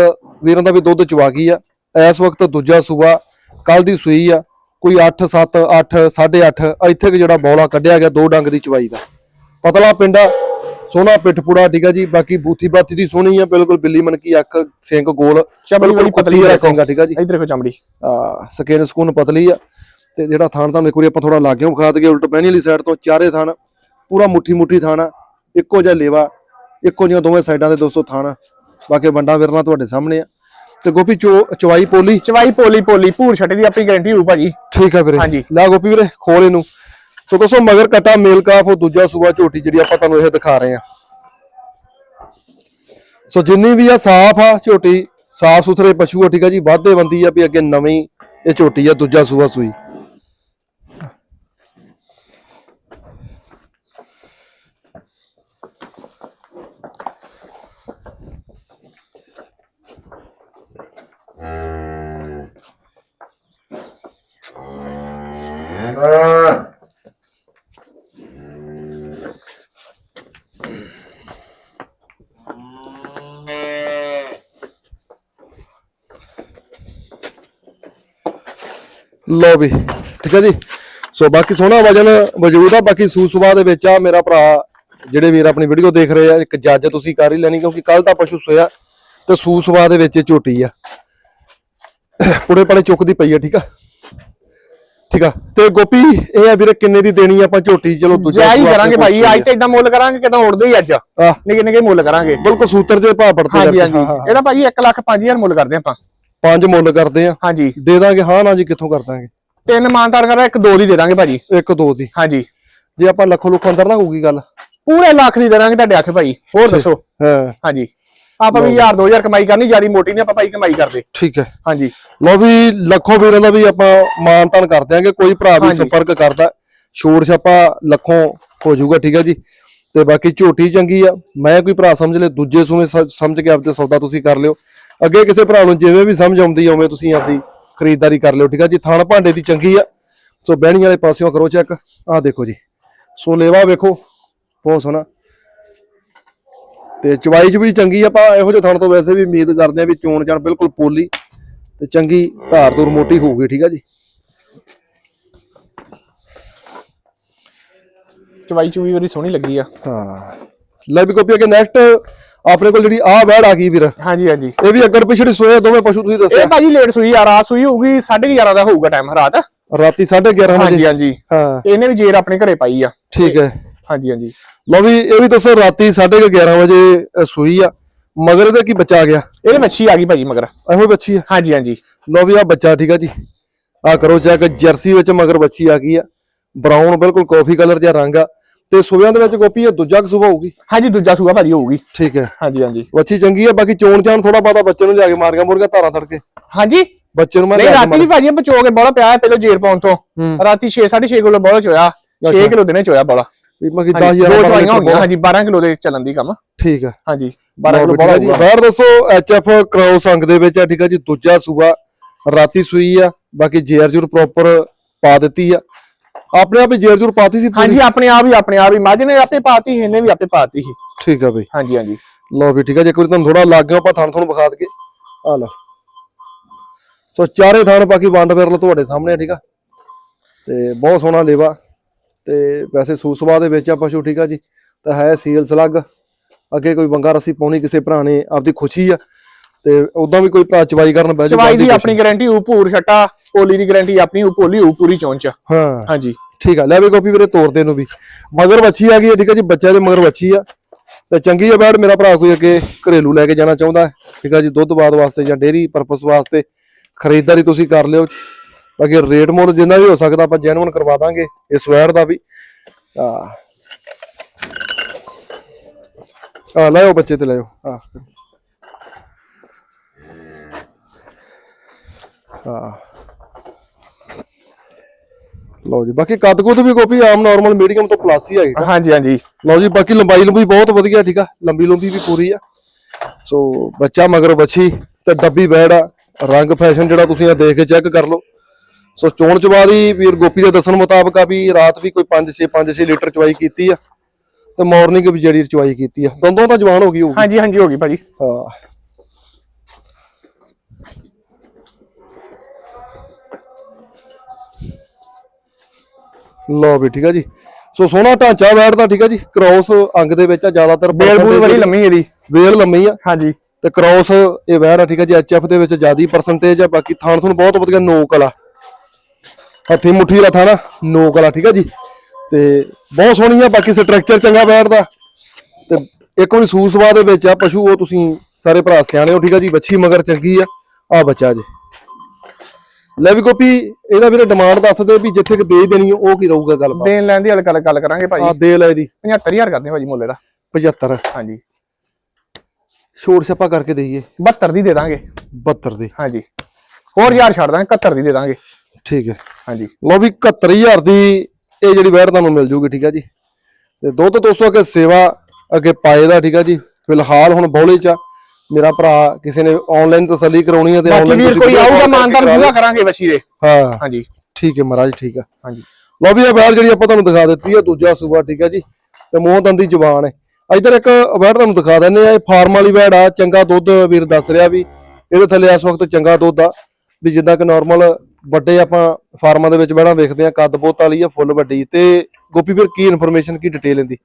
ਵੀਰਾਂ ਦਾ ਵੀ ਦੁੱਧ ਚਵਾ ਗਈ ਆ। ਇਸ ਵਕਤ ਦੂਜਾ ਸੂਬਾ ਕੱਲ ਦੀ ਸੂਈ ਆ। ਕੋਈ 8 7 8 8.5 ਇੱਥੇ ਕਿ ਜਿਹੜਾ ਬੌਲਾ ਕੱਢਿਆ ਗਿਆ ਦੋ ਡੰਗ ਦੀ ਚਵਾਈ ਦਾ। ਪਤਲਾ ਪਿੰਡਾ ਸੋਹਣਾ ਪਿੱਠ ਪੁੜਾ ਠੀਕ ਆ ਜੀ। ਬਾਕੀ ਬੂਥੀ ਬਾਥੀ ਦੀ ਸੋਹਣੀ ਆ ਬਿਲਕੁਲ ਬਿੱਲੀ ਮਨਕੀ ਅੱਖ ਸਿੰਗ ਗੋਲ। ਚਮੜੀ ਬੜੀ ਪਤਲੀ ਆ ਠੀਕ ਆ ਜੀ। ਇਧਰ ਦੇਖੋ ਚਮੜੀ। ਆ ਸਕਿਨ ਸਕੂਨ ਪਤਲੀ ਆ। ਤੇ ਜਿਹੜਾ ਥਾਣ ਤੁਹਾਨੂੰ ਇੱਕ ਵਾਰੀ ਆਪਾਂ ਥੋੜਾ ਲਾਗਿਓ ਵਿਖਾ ਦਈਏ ਉਲਟ ਪਹਿਣੀ ਵਾਲੀ ਸਾਈਡ ਤੋਂ ਚਾਰੇ ਥਾਣ ਪੂਰਾ ਮੁੱਠੀ ਮੁੱਠੀ ਥਾਣ ਆ ਇੱਕੋ ਜਿਹਾ ਲੇਵਾ ਇੱਕੋ ਜਿਹੀਆਂ ਦੋਵੇਂ ਸਾਈਡਾਂ ਦੇ ਦੋਸਤੋ ਥਾਣ। ਬਾਕੀ ਵੰਡਾ ਵਿਰਨਾ ਤੁਹਾਡੇ ਸਾਹਮਣੇ ਆ। ਤੇ ਗੋਪੀ ਚੋ ਚਵਾਈ ਪੋਲੀ? ਚਵਾਈ ਪੋਲੀ ਪੋਲੀ ਭੂਰ ਛੱਟੇ ਦੀ ਆਪਣੀ ਗਾਰੰਟੀ ਹੋਊ ਭਾਜੀ। ਠੀਕ ਆ ਵੀਰੇ। ਹਾਂਜੀ। ਲੈ ਗੋਪੀ ਵੀਰੇ ਖੋਲ ਇਹਨੂੰ। ਸੋ ਦੋਸਤੋ, ਮਗਰ ਕਟਾ ਮੇਲ ਕਾਫ, ਉਹ ਦੂਜਾ ਸੂਆ ਝੋਟੀ ਜਿਹੜੀ ਆਪਾਂ ਤੁਹਾਨੂੰ ਇਹ ਦਿਖਾ ਰਹੇ ਆ ਸੋ ਜਿੰਨੀ ਵੀ ਆ, ਸਾਫ਼ ਆ ਝੋਟੀ ਸਾਫ਼ ਸੁਥਰੇ ਪਸ਼ੂ ਆ, ਠੀਕ ਆ ਜੀ ਵਾਧੇ ਬੰਦੀ ਆ ਵੀ ਅੱਗੇ ਨਵੀਂ ਇਹ ਝੋਟੀ ਆ, ਦੂਜਾ ਸੂਆ ਸੂਈ। ਲੋ ਵੀ ਠੀਕ ਹੈ ਜੀ। ਸੋ ਬਾਕੀ ਸੋਹਣਾ ਵਜਨ ਵਜੂਦ ਆ ਬਾਕੀ ਸੂ ਸੁਭਾ ਦੇ ਵਿੱਚ ਆ ਮੇਰਾ ਭਰਾ ਜਿਹੜੇ ਵੀਰ ਆਪਣੀ ਵੀਡੀਓ ਦੇਖ ਰਹੇ ਆ ਇੱਕ ਜੱਜ ਤੁਸੀਂ ਕਰ ਹੀ ਲੈਣੀ ਕਿਉਂਕਿ ਕੱਲ ਤਾਂ ਪਸ਼ੂ ਸੋਇਆ ਤੇ ਸੂ ਸੁਭਾ ਦੇ ਵਿੱਚ ਝੋਟੀ ਆ। ਪੁੜੇ ਪੜੇ ਚੁੱਕਦੀ ਪਈ ਆ ਠੀਕ ਆ। ਠੀਕ ਆ। ਤੇ ਗੋਪੀ ਇਹ ਆ ਵੀਰੇ ਕਿੰਨੇ ਦੀ ਦੇਣੀ ਆਪਾਂ ਝੋਟੀ? ਚਲੋ ਦੂਜਾ ਜਾਈ ਕਰਾਂਗੇ ਭਾਈ ਅੱਜ ਤਾਂ ਇਦਾਂ ਮੁੱਲ ਕਰਾਂਗੇ ਕਿਦਾਂ ਉੜਦੇ ਹੀ ਅੱਜ। ਨਿੱਕੇ ਨਿੱਕੇ ਮੁੱਲ ਕਰਾਂਗੇ। ਬਿਲਕੁਲ ਸੂਤਰ ਦੇ ਭਾਅ ਪੜਦੇ ਹਾਂਜੀ ਹਾਂਜੀ। ਇਹਦਾ ਭਾਜੀ 1 ਲੱਖ 5000 ਮੁੱਲ ਕਰਦੇ ਆਪਾਂ। ਪੰਜ ਮੁੱਲ ਕਰਦੇ ਆ। ਹਾਂਜੀ। ਦੇ ਦਾਂਗੇ ਹਾਂ ਨਾ ਜੀ ਕਿੱਥੋਂ ਕਰ ਦਾਂਗੇ? ਤਿੰਨ ਮਾਨਤਾਰ ਕਰਾ ਇੱਕ ਦੋ ਦੀ ਦੇ ਦਾਂਗੇ ਭਾਜੀ। ਇੱਕ ਦੋ ਦੀ। ਹਾਂਜੀ। ਜੇ ਆਪਾਂ ਲੱਖੋ ਲੁੱਖ ਅੰਦਰ ਨਾ ਹੋਊਗੀ ਗੱਲ। ਪੂਰੇ ਲੱਖ ਦੀ ਦੇ ਦਾਂਗੇ ਤੁਹਾਡੇ ਆਖੇ ਭਾਈ ਹੋਰ ਦੱਸੋ? ਹਾਂ। ਹਾਂਜੀ। ਆਪਾਂ ਵੀ 1000 2000 ਕਮਾਈ ਕਰਨੀ ਜਿਆਦੀ ਮੋਟੀ ਨਹੀਂ ਆਪਾਂ ਭਾਈ ਕਮਾਈ ਕਰਦੇ। ਠੀਕ ਹੈ। ਹਾਂਜੀ। ਲੋ ਵੀ ਲੱਖੋਂ ਵੀਰਾਂ ਦਾ ਵੀ ਆਪਾਂ ਮਾਨ ਤਾਨ ਕਰ ਦਿਆਂਗੇ ਕੋਈ ਭਰਾ ਵੀ। ਸੰਪਰਕ ਕਰਦਾ। ਛੋੜ ਛਾਪਾ ਲੱਖੋਂ ਹੋ ਜਾਊਗਾ ਠੀਕ ਹੈ ਜੀ। ਤੇ ਬਾਕੀ ਝੋਟੀ ਚੰਗੀ ਆ। ਮੈਂ ਕੋਈ ਭਰਾ ਸਮਝ ਲੈ ਦੂਜੇ ਸੂਵੇਂ ਸਮਝ ਕੇ ਆਪਦੇ ਸੌਦਾ ਤੁਸੀਂ ਕਰ ਲਿਓ। ਅੱਗੇ ਕਿਸੇ ਭਰਾ ਨੂੰ ਜਿਵੇਂ ਵੀ ਸਮਝ ਆਉਂਦੀ ਉਵੇਂ ਤੁਸੀਂ ਆਪਦੀ ਖਰੀਦਦਾਰੀ ਕਰ ਲਿਓ ਠੀਕ ਆ ਜੀ? ਥਾਣ ਭਾਂਡੇ ਦੀ ਚੰਗੀ ਆ। ਸੋ ਬਹਿਣੀ ਵਾਲੇ ਪਾਸਿਓਂ ਕਰੋ ਚੈੱਕ। ਆਹ ਦੇਖੋ ਜੀ। ਸੋ ਲੇਵਾ ਵੇਖੋ ਬਹੁਤ ਸੋਹਣਾ। ਤੇ ਚਵਾਈ ਚ ਵੀ ਚੰਗੀ ਆ ਆਪਾਂ ਇਹੋ ਜਿਹੇ ਥਾਣ ਤੋਂ ਵੈਸੇ ਵੀ ਉਮੀਦ ਕਰਦੇ ਆ ਵੀ ਚੋਣ ਜਾਣ ਬਿਲਕੁਲ ਪੋਲੀ ਤੇ ਚੰਗੀ ਧਾਰ ਦੂਰ ਮੋਟੀ ਹੋਊਗੀ ਠੀਕ ਆ ਜੀ? ਚਵਾਈ ਚੂਈ ਵਾਰੀ ਸੋਹਣੀ ਲੱਗੀ ਆ। ਹਾਂ। ਲੈ ਵੀ ਕੋਪੀ ਅੱਗੇ ਨੈਕਸਟ ਆਪਣੇ ਕੋਲ ਜਿਹੜੀ ਆਹ ਬੈੜ ਆ ਗਈ ਵੀਰ। ਹਾਂਜੀ ਹਾਂਜੀ। ਇਹ ਵੀ ਅੱਗੜ ਪਿਛੜੀ ਸੋਏ ਦੋਵੇਂ ਪਸ਼ੂ ਤੁਸੀਂ ਇਹ ਦੱਸਿਆ ਭਾਜੀ ਲੇਟ ਸੂਈ ਆ ਰਾਤ ਸੂਈ ਹੋਊਗੀ 11:30 ਦਾ ਹੋਊਗਾ ਟਾਈਮ ਰਾਤ। ਰਾਤੀ 11:30 ਹਾਂਜੀ ਵਜੇ। ਹਾਂਜੀ ਹਾਂ। ਇਹਨੇ ਵੀ ਜੇਰ ਆਪਣੇ ਘਰੇ ਪਾਈ ਆ। ਠੀਕ ਹੈ। ਹਾਂਜੀ ਹਾਂਜੀ। ਲਓ ਵੀ ਇਹ ਵੀ ਦੱਸੋ ਰਾਤੀ 11:30 ਵਜੇ ਸੂਈ ਆ। ਮਗਰ ਇਹਦੇ ਕੀ ਬੱਚਾ ਆ ਗਿਆ? ਇਹਦੇ ਮੱਛੀ ਆ ਗਈ ਭਾਜੀ ਮਗਰ। ਇਹੋ ਹੀ ਬੱਚੀ ਆ? ਹਾਂਜੀ ਹਾਂਜੀ। ਲਓ ਵੀ ਆ ਬੱਚਾ ਠੀਕ ਆ ਜੀ। ਆ ਕਰੋ ਚੈੱਕ ਜਰਸੀ ਵਿੱਚ ਮਗਰ ਬੱਚੀ ਆ ਗਈ ਆ। ਬਰਾਊਨ ਬਿਲਕੁਲ ਕਾਫੀ ਕਲਰ ਜਿਹਾ ਰੰਗ ਆ। ਤੇ ਸੂਬਿਆਂ ਦੇ ਵਿੱਚ ਗੋਪੀ ਇਹ ਦੂਜਾ ਕਸੂਬਾ ਹੋਊਗੀ? ਹਾਂਜੀ ਦੂਜਾ ਸੂਆ ਭਾਜੀ ਹੋਊਗੀ। ਠੀਕ ਹੈ। ਹਾਂਜੀ ਹਾਂਜੀ। ਬੱਚੀ ਚੰਗੀ ਆ ਬਾਕੀ ਚੋਣ ਚਾਣ ਥੋੜਾ ਬਹੁਤਾ ਬੱਚੇ ਨੂੰ ਲਿਆ ਕੇ ਮਾਰੀਆਂ ਮੁਰਗਾ ਧਾਰਾਂ ਤੜਕੇ। ਹਾਂਜੀ। ਬੱਚੇ ਨੂੰ ਮੈਂ ਨਹੀਂ ਲਿਆ ਕੇ ਰਾਤੀ ਵੀ ਭਾਜੀ ਬਚੋ ਕੇ ਬੋਲਾ ਪਿਆ ਹੈ ਪਹਿਲਾਂ ਜੇਰ ਪਾਉਣ ਤੋਂ। ਹੂੰ। ਰਾਤੀ 6 6.5 ਕਿਲੋ ਬੋਲਾ ਚੋਇਆ। 6 ਅੱਛਾ। ਕਿਲੋ ਦਿਨੇ ਚੋਇਆ ਬੋਲਾ ਵੀ ਮੈਂ ਕਿ ਹਾਂਜੀ, 10000 ਦੋ ਚਵਾਈਆਂ ਹੋ ਗਈਆਂ ਹਾਂਜੀ 12 ਕਿਲੋ ਦੇ ਚੱਲਣ ਦੀ ਕੰਮ। ਠੀਕ ਆ ਹਾਂਜੀ 12 ਲਓ ਕਿਲੋ ਬੋਲਾ ਜੀ। ਬਾਹਰ ਦੱਸੋ ਐਚਐਫ ਕ੍ਰਾਸ ਅੰਗ ਦੇ ਵਿੱਚ ਆ ਠੀਕ ਆ ਜੀ। ਦੂਜਾ ਸੂਬਾ ਰਾਤੀ ਸੂਈ ਆ ਬਾਕੀ ਜੇਰ ਜੂਰ ਪ੍ਰੋਪਰ ਪਾ ਦਿੱਤੀ ਆ। ਆਪਣੇ ਆਪ ਹੀ ਜੇਰ ਜੂਰ ਪਾਤੀ ਸੀ? ਹਾਂਜੀ ਆਪਣੇ ਆਪ ਹੀ ਆਪਣੇ ਆਪ ਹੀ। ਮੱਝ ਨੇ ਆਪੇ ਪਾਤੀ ਇਹਨੇ ਵੀ ਆਪੇ ਪਾਤੀ ਸੀ। ਠੀਕ ਆ ਬਈ। ਹਾਂਜੀ ਹਾਂਜੀ। ਲਓ ਵੀ ਠੀਕ ਆ ਜੀ ਵਾਰੀ ਤੁਹਾਨੂੰ ਥੋੜਾ ਲੱਗ ਗਿਆ ਆਪਾਂ ਥਣ ਤੁਹਾਨੂੰ ਵਿਖਾ ਦਈਏ। ਆ ਲਓ। ਸੋ ਚਾਰੇ ਥਣ ਬਾਕੀ ਵੰਡ ਫਿਰਲ ਤੁਹਾਡੇ ਸਾਹਮਣੇ ਆ, ਠੀਕ ਆ? ਤੇ ਬਹੁਤ ਸੋਹਣਾ ਲੇਵਾ। ਤੇ ਵੈਸੇ ਸੂਸਵਾ ਦੇ ਵਿੱਚ ਆ ਪਸ਼ੂ ਠੀਕ ਆ ਜੀ? ਤਾਂ ਹੈ ਸੀਲ ਸਲੱਗ। ਅੱਗੇ ਕੋਈ ਬੰਗਾ ਰੱਸੀ ਪਾਉਣੀ ਕਿਸੇ ਭਰਾ ਨੇ ਆਪਦੀ ਖੁਸ਼ੀ ਆ। ਤੇ ਉਦਾਂ ਵੀ ਕੋਈ ਭਰਾ ਚਵਾਈ ਕਰਨ ਬਹਿ ਚਵਾਈ ਦੀ। ਆਪਣੀ ਗਾਰੰਟੀ ਹੋਊ ਭੂਰ ਛੱਟਾ। ਪੋਲੀ ਦੀ ਗਾਰੰਟੀ ਆਪਣੀ ਉਹ ਪੋਲੀ ਹੋਊ ਪੂਰੀ ਚੌਂਚ ਹਾਂ। ਹਾਂਜੀ। ਠੀਕ ਆ ਲੈ ਵੀ ਗੋਪੀ ਵੀਰੇ ਤੋਰਦੇ ਨੂੰ ਵੀ। ਮਗਰ ਵੱਛੀ ਆ ਗਈ ਹੈ ਠੀਕ ਆ ਜੀ ਬੱਚਿਆਂ ਦੇ ਮਗਰ ਵੱਛੀ ਆ। ਤੇ ਚੰਗੀ ਆ ਬੈੜ ਮੇਰਾ ਭਰਾ ਕੋਈ ਅੱਗੇ ਘਰੇਲੂ ਲੈ ਕੇ ਜਾਣਾ ਚਾਹੁੰਦਾ ਹੈ, ਠੀਕ ਆ ਜੀ ਦੁੱਧ ਬਾਦ ਵਾਸਤੇ ਜਾਂ ਡੇਰੀ ਪਰਪਸ ਵਾਸਤੇ ਖਰੀਦਦਾਰੀ ਤੁਸੀਂ ਕਰ ਲਿਓ। ਬਾਕੀ ਰੇਟ ਮੁੱਲ ਜਿੰਨਾ ਵੀ ਹੋ ਸਕਦਾ ਆਪਾਂ ਜੈਨੂਨ ਕਰਵਾ ਦਾਂਗੇ ਇਸ ਵੈੜ ਦਾ ਵੀ। ਆ। ਆ ਲਾਓ ਬੱਚੇ ਤੇ ਲਾਓ ਆ। ਆ। ਲਓ ਜੀ ਬਾਕੀ ਕੱਦ ਕੁੱਦ ਵੀ ਗੋਪੀ ਆਮ ਨਾਰਮਲ ਮੀਡੀਅਮ ਤੋਂ ਪਲੱਸ ਹੀ ਹੈਗੀ ਹਾਂਜੀ ਹਾਂਜੀ। ਲਓ ਜੀ ਬਾਕੀ ਲੰਬਾਈ ਲੰਬੀ ਬਹੁਤ ਵਧੀਆ ਠੀਕ ਆ? ਲੰਬੀ ਲੰਬੀ ਵੀ ਪੂਰੀ ਆ। ਸੋ ਬੱਚਾ ਮਗਰ ਬੱਚੀ ਤੇ ਡੱਬੀ ਬੈੜ ਆ। ਰੰਗ ਫੈਸ਼ਨ ਜਿਹੜਾ ਤੁਸੀਂ ਆ ਦੇਖ ਕੇ ਚੈੱਕ ਕਰ ਲਓ। ਸੋ ਚੋਣ ਚਵਾ ਦੀ ਵੀਰ ਗੋਪੀ ਦੇ ਦੱਸਣ ਮੁਤਾਬਕ ਆ ਵੀ ਰਾਤ ਵੀ ਕੋਈ 5 6 5 6 ਲੀਟਰ ਚਵਾਈ ਕੀਤੀ ਆ। ਤੇ ਮਾਰਨਿੰਗ ਵੀ ਜਿਹੜੀ ਚਵਾਈ ਕੀਤੀ ਆ। ਦੋਨੋਂ ਤਾਂ ਜਵਾਨ ਹੋ ਗਈ ਹੋਊਗੀ। ਹਾਂਜੀ ਹਾਂਜੀ ਹੋ ਗਈ ਭਾਜੀ। ਹਾਂ। ਲਓ ਵੀ ਠੀਕ ਆ ਜੀ। ਸੋ ਸੋਹਣਾ ਢਾਂਚਾ ਬੈਠਦਾ ਠੀਕ ਆ ਜੀ। ਕ੍ਰੋਸ ਅੰਗ ਦੇ ਵਿੱਚ ਆ ਜ਼ਿਆਦਾਤਰ ਬੇਲ ਬੂਲ ਬੜੀ ਲੰਮੀ ਇਹਦੀ ਵੇਲ ਲੰਮੀ ਆ। ਹਾਂਜੀ। ਤੇ ਕ੍ਰੋਸ ਇਹ ਵੈਰ ਆ ਠੀਕ ਆ ਜੀ ਐਚਐਫ ਦੇ ਵਿੱਚ ਜ਼ਿਆਦੀ ਪਰਸੈਂਟੇਜ ਆ ਬਾਕੀ ਥਾਣ ਤੁਹਾਨੂੰ ਬਹੁਤ ਵਧੀਆ ਨੋਕ ਵਾਲਾ ਹੱਥੀ ਮੁੱਠੀ ਵਾਲਾ ਥਾਣਾ ਨੋਕ ਵਾਲਾ ਠੀਕ ਆ ਜੀ। ਤੇ ਬਹੁਤ ਸੋਹਣੀ ਆ ਬਾਕੀ ਸਟਰਕਚਰ ਚੰਗਾ ਬੈਠਦਾ ਤੇ ਇੱਕ ਵਾਰੀ ਸੂਸਵਾ ਦੇ ਵਿੱਚ ਆ ਪਸ਼ੂ ਉਹ ਤੁਸੀਂ ਸਾਰੇ ਭਰਾ ਸਿਆਣੇ ਹੋ ਠੀਕ ਆ ਜੀ ਬੱਚੀ ਮਗਰ ਚੰਗੀ ਆ। ਆ ਬੱਚਾ ਜੀ। ਲੈ ਵੀ ਕੋਪੀ ਇਹਦਾ ਵੀਰੇ ਡਿਮਾਂਡ ਦੱਸ ਦੇ ਵੀ ਜਿੱਥੇ ਕਿ ਦੇ ਦੇਣੀ ਆ, ਉਹ ਕੀ ਰਹੂਗਾ ਗੱਲ ਦੇਣ ਲੈਣ ਦੀ ਗੱਲ ਗੱਲ- ਗੱਲ ਕਰਾਂਗੇ ਆ ਭਾਜੀ ਦੇ ਲੈ ਇਹਦੀ। 75000 ਕਰਦੇ ਭਾਜੀ ਮੁੱਲ ਦਾ 75 ਹਾਂਜੀ। ਛੋੜ ਛਾਪਾ ਕਰਕੇ ਦਈਏ। 72 ਦੀ ਦੇ ਦਾਂਗੇ। 72 ਦੀ। ਹਾਂਜੀ। ਹੋਰ ਯਾਰ ਛੱਡ ਦਾਂਗੇ 71 ਦੀ ਦੇ ਦਾਂਗੇ। ਠੀਕ ਹੈ। ਹਾਂਜੀ। ਲਓ ਵੀ 71000 ਦੀ ਇਹ ਜਿਹੜੀ ਵੈਟ ਤੁਹਾਨੂੰ ਮਿਲ ਜੂਗੀ ਠੀਕ ਆ ਜੀ। ਤੇ ਦੁੱਧ ਦੋਸਤੋ ਅੱਗੇ ਸੇਵਾ ਅੱਗੇ ਪਾਏ ਦਾ ਠੀਕ ਆ ਜੀ। ਫਿਲਹਾਲ ਹੁਣ ਬੌਲੇ ਚ ਆ। ਮੇਰਾ ਭਰਾ ਕਿਸੇ ਨੇ ਆਨਲਾਈਨ ਤਸੱਲੀ ਕਰਾਉਣੀ ਹੈ ਤੇ ਬਾਕੀ ਵੀਰ ਕੋਈ ਆਊਗਾ call ਕਰਕੇ ਮਾਨਦਾਰ ਕਰਾ ਪੂਰਾ। ਕਰਾਂਗੇ ਵਸ਼ੀ ਦੇ। ਹਾਂ। ਹਾਂਜੀ। ਠੀਕ ਹੈ ਮਹਾਰਾਜ ਠੀਕ ਆ ਹਾਂਜੀ। ਲਓ ਵੀ ਇਹ ਜਿਹੜੀ ਆਪਾਂ ਤੁਹਾਨੂੰ ਦਿਖਾ ਦਿੱਤੀ ਹੈ ਦੂਜਾ ਸੂਬਾ ਠੀਕ ਆ ਜੀ। ਤੇ ਮੂੰਹ ਦੰਦੀ ਜ਼ੁਬਾਨ ਹੈ। ਇਧਰ ਇੱਕ ਵੈਟ ਤੁਹਾਨੂੰ ਦਿਖਾ ਦਿੰਨੇ ਆ ਇਹ ਫਾਰਮ ਵਾਲੀ ਵੈਟ ਆ ਚੰਗਾ ਦੁੱਧ ਵੀਰ ਦੱਸ ਰਿਹਾ ਵੀ ਇਹਦੇ ਥੱਲੇ ਇਸ ਵਕਤ ਚੰਗਾ ਦੁੱਧ ਆ। ਵੀ ਜਿੱਦਾਂ ਕਿ ਨਾਰਮਲ ਵੱਡੇ ਆਪਾਂ ਫਾਰਮਾਂ ਦੇ ਵਿੱਚ ਵੈੜਾਂ ਵੇਖਦੇ ਆ ਕੱਦ ਬੋਤ ਵਾਲੀ ਆ ਫੁੱਲ ਵੱਡੀ। ਤੇ ਗੋਪੀ ਵੀਰ ਕੀ ਇਨਫੋਰਮੇਸ਼ਨ ਕੀ ਡਿਟੇਲ ਇਹਦੀ?